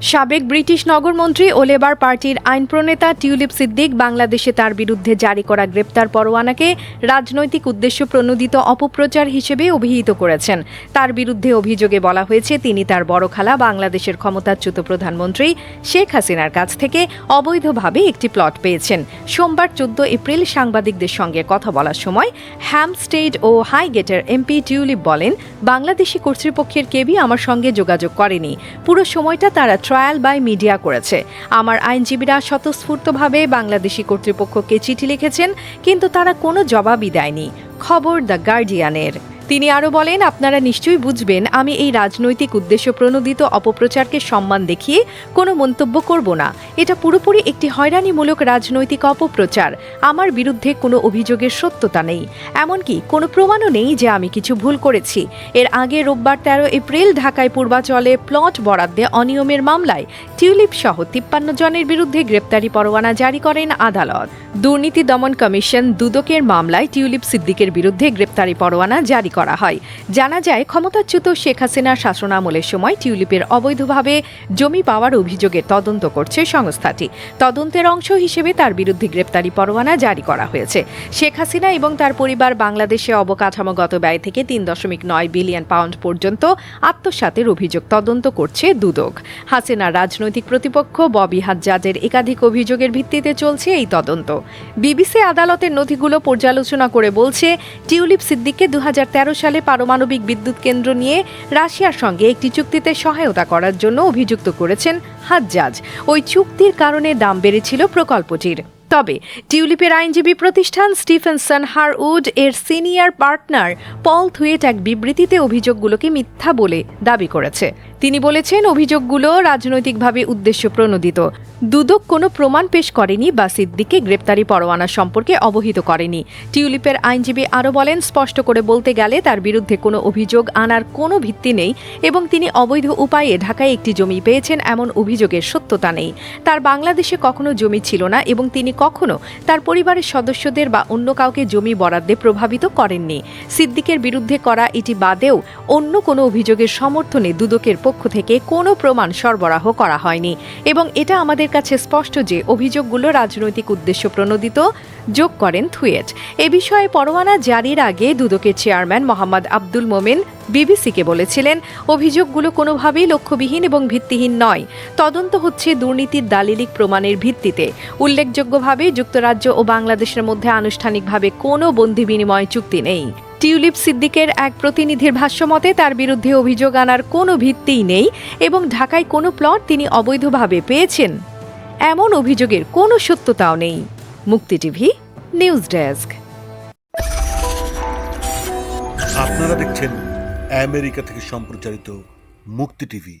সাবেক ব্রিটিশ নগরমন্ত্রী ও লেবার পার্টির আইন প্রণেতা টিউলিপ সিদ্দিক বাংলাদেশে তার বিরুদ্ধে জারি করা গ্রেপ্তার পরোয়ানাকে রাজনৈতিক উদ্দেশ্য প্রণোদিত অপপ্রচার হিসেবে অভিহিত করেছেন। তার বিরুদ্ধে অভিযোগে বলা হয়েছে, তিনি তার বড় খালা বাংলাদেশের ক্ষমতাচ্যুত প্রধানমন্ত্রী শেখ হাসিনার কাছ থেকে অবৈধভাবে একটি প্লট পেয়েছেন। সোমবার চোদ্দ এপ্রিল সাংবাদিকদের সঙ্গে কথা বলার সময় হ্যামস্টেড ও হাইগেটের এমপি টিউলিপ বলেন, বাংলাদেশি কর্তৃপক্ষের কেবি আমার সঙ্গে যোগাযোগ করেনি। পুরো সময়টা তারা ট্রায়াল বাই মিডিয়া করেছে। আমার আইনজীবীরা স্বতঃস্ফূর্তভাবে বাংলাদেশি কর্তৃপক্ষকে চিঠি লিখেছেন, কিন্তু তারা কোনো জবাবই দেয়নি। খবর দ্য গার্ডিয়ানের। তিনি আরও বলেন, আপনারা নিশ্চয়ই বুঝবেন, আমি এই রাজনৈতিক উদ্দেশ্য প্রণোদিত অপপ্রচারকে সম্মান দেখিয়ে কোনো মন্তব্য করব না। এটা পুরোপুরি একটি হয়রানিমূলক রাজনৈতিক অপপ্রচার। আমার বিরুদ্ধে কোনো অভিযোগের সত্যতা নেই। এমনকি কোনো প্রমাণও নেই যে আমি কিছু ভুল করেছি। এর আগে রোববার তেরো এপ্রিল ঢাকায় পূর্বাচলে প্লট বরাদ্দে অনিয়মের মামলায় টিউলিপ সহ তিপ্পান্ন জনের বিরুদ্ধে গ্রেপ্তারি পরোয়ানা জারি করেন আদালত। দুর্নীতি দমন কমিশন দুদকের মামলায় টিউলিপ সিদ্দিকের বিরুদ্ধে গ্রেপ্তারি পরোয়ানা জারি করা হয়। জানা যায়, ক্ষমতাচ্যুত শেখ হাসিনার শাসনামলের সময় টিউলিপের অবৈধভাবে জমি পাওয়ার অভিযোগের তদন্ত করছে সংস্থাটি। তদন্তের অংশ হিসেবে তার বিরুদ্ধে গ্রেপ্তারি পরোয়ানা জারি করা হয়েছে। শেখ হাসিনা এবং তার পরিবার বাংলাদেশে অবকাঠামোগত ব্যয় থেকে তিন দশমিক নয় বিলিয়ন পাউন্ড পর্যন্ত আত্মসাতের অভিযোগ তদন্ত করছে দুদক। হাসিনার রাজনৈতিক প্রতিপক্ষ ববি হাজ্জাজের একাধিক অভিযোগের ভিত্তিতে চলছে এই তদন্ত। বিবিসি আদালতের নথিগুলো পর্যালোচনা করে বলছে, টিউলিপ সিদ্দিককে দু হাজার সালে পারমাণবিক বিদ্যুৎ কেন্দ্র নিয়ে রাশিয়ার সঙ্গে একটি চুক্তিতে সহায়তা করার জন্য অভিযুক্ত করেছেন হাজ্জাজ। ওই চুক্তির কারণে দাম বেড়েছিল প্রকল্পটির। তবে টিউলিপের আইনজীবী প্রতিষ্ঠান স্টিফেনসন হারউড এর সিনিয়র পার্টনার পল থুয়েট এক বিবৃতিতে অভিযোগগুলোকে মিথ্যা বলে দাবি করেছে। তিনি বলেছেন, অভিযোগগুলো রাজনৈতিকভাবে উদ্দেশ্য প্রণোদিত দুদক কোনো প্রমাণ পেশ করেনি বা সিদ্দিককে গ্রেপ্তারি পরোয়ানা সম্পর্কে অবহিত করেনি। টিউলিপের আইনজীবী আরও বলেন, স্পষ্ট করে বলতে গেলে তার বিরুদ্ধে কোনো অভিযোগ আনার কোনো ভিত্তি নেই এবং তিনি অবৈধ উপায়ে ঢাকায় একটি জমি পেয়েছেন এমন অভিযোগের সত্যতা নেই। তার বাংলাদেশে কখনো জমি ছিল না এবং তিনি কখনো তার পরিবারের সদস্যদের বা অন্য কাউকে জমি বরাদ্দে প্রভাবিত করেননি। সিদ্দিকের বিরুদ্ধে করা এটি বাদেও অন্য কোনো অভিযোগের সমর্থনে দুদকের পক্ষ থেকে কোনো প্রমাণ সরবরাহ করা হয়নি এবং এটা আমাদের কাছে স্পষ্ট যে অভিযোগগুলো রাজনৈতিক উদ্দেশ্য প্রণোদিত। যোগ করেন থুয়েট। এ বিষয়ে পরোয়ানা জারির আগে দুদকের চেয়ারম্যান মোহাম্মদ আব্দুল মোমেন বিবিসিকে বলেছিলেন, অভিযোগগুলো কোনোভাবেই লক্ষ্যবিহীন এবং ভিত্তিহীন নয়। তদন্ত হচ্ছে দুর্নীতির দালিলিক প্রমাণের ভিত্তিতে। উল্লেখযোগ্যভাবে যুক্তরাজ্য ও বাংলাদেশের মধ্যে আনুষ্ঠানিকভাবে কোনো বন্দি বিনিময় চুক্তি নেই। টিউলিপ সিদ্দিকের এক প্রতিনিধির ভাষ্যমতে তার বিরুদ্ধে অভিযোগ আনার কোনো ভিত্তিই নেই এবং ঢাকায় কোনো প্লট তিনি অবৈধভাবে পেয়েছেন। এমন অভিযোগের কোনো সত্যতাও নেই। মুক্তি টিভি, নিউজ ডেস্ক। আপনারা দেখছেন আমেরিকা থেকে সম্প্রচারিত মুক্তি টিভি।